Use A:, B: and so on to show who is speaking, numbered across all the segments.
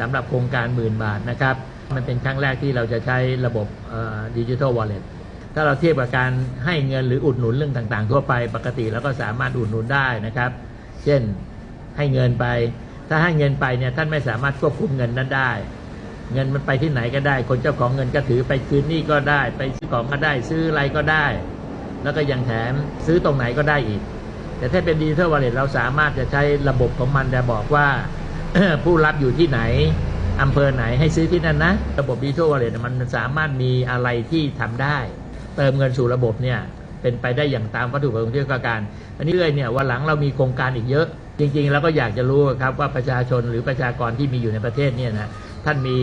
A: สำหรับโครงการหมื่นบาทนะครับ มันเป็นครั้งแรกที่เราจะใช้ระบบดิจิทัลวอลเล็ตถ้าเราเทียบกับการให้เงินหรืออุดหนุนเรื่องต่างๆ ทั่วไปปกติเราก็สามารถอุดหนุนได้นะครับ เช่นให้เงินไป ถ้าให้เงินไปเนี่ยท่านไม่สามารถควบคุมเงินนั้นได้ เงินมันไปที่ไหนก็ได้ คนเจ้าของเงินก็ถือไปคืนนี้ก็ได้ ไปซื้อของก็ได้ซื้ออะไรก็ได้ แล้วก็ยังแถมซื้อตรงไหนก็ได้อีก แต่ถ้าเป็นดิจิทัลวอลเล็ตเราสามารถจะใช้ระบบของมันจะบอกว่า ผู้รับอยู่ที่ไหนอำเภอไหนให้ซื้อที่นั่นนะ ระบบดิจิทัลวอลเล็ตมันสามารถมีอะไรที่ทำได้ เติมเงินสู่ระบบเนี่ยเป็นไปได้อย่างตามวัตถุประสงค์ที่ต้องการ อันนี้เลยเนี่ยวันหลังเรามีโครงการอีกเยอะ จริงๆเราก็อยากจะรู้ครับว่าประชาชนหรือประชากรที่มีอยู่ในประเทศเนี่ยนะท่านมี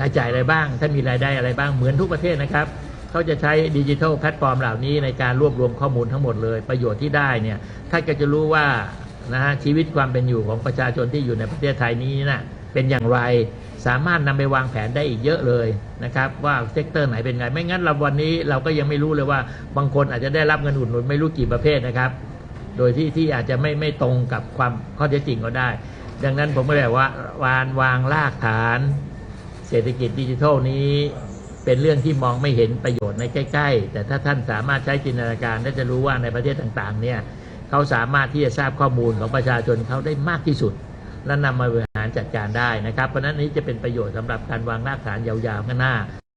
A: รายจ่ายอะไรบ้าง ท่านมีรายได้อะไรบ้างเหมือนทุกประเทศนะครับเขาจะใช้ดิจิทัลแพลตฟอร์มเหล่านี้ในการรวบรวมข้อมูลทั้งหมดเลยประโยชน์ที่ได้เนี่ยท่านก็จะรู้ว่า นะฮะชีวิตความเป็นอยู่ของประชาชนที่อยู่ในประเทศไทยนี้นะ่ะเป็นอย่างไรสามารถนำไปวางแผนได้อีกเยอะเลยนะครับ ว่าเซกเตอร์ไหนเป็นไง ไม่งั้นเราวันนี้เราก็ยังไม่รู้เลยว่า บางคนอาจจะได้รับเงินอุดหนุนไม่รู้กี่ประเภทนะครับ โดยที่ที่อาจจะไม่ไม่ตรงกับความข้อเท็จจริงก็ได้ ดังนั้นผมก็เลยว่าวานวางรากฐาน เศรษฐกิจดิจิทัลนี้ เป็นเรื่องที่มองไม่เห็นประโยชน์ในใกล้ ๆ แต่ถ้าท่านสามารถใช้จินตนาการท่านจะรู้ว่าในประเทศต่างๆเนี่ย เขาสามารถที่จะทราบข้อมูลของประชาชนเขาได้มากที่สุด และนำมาบริหารจัดการได้นะครับ เพราะฉะนั้นนี้จะเป็นประโยชน์สำหรับการวางรากฐานยาวๆข้างหน้า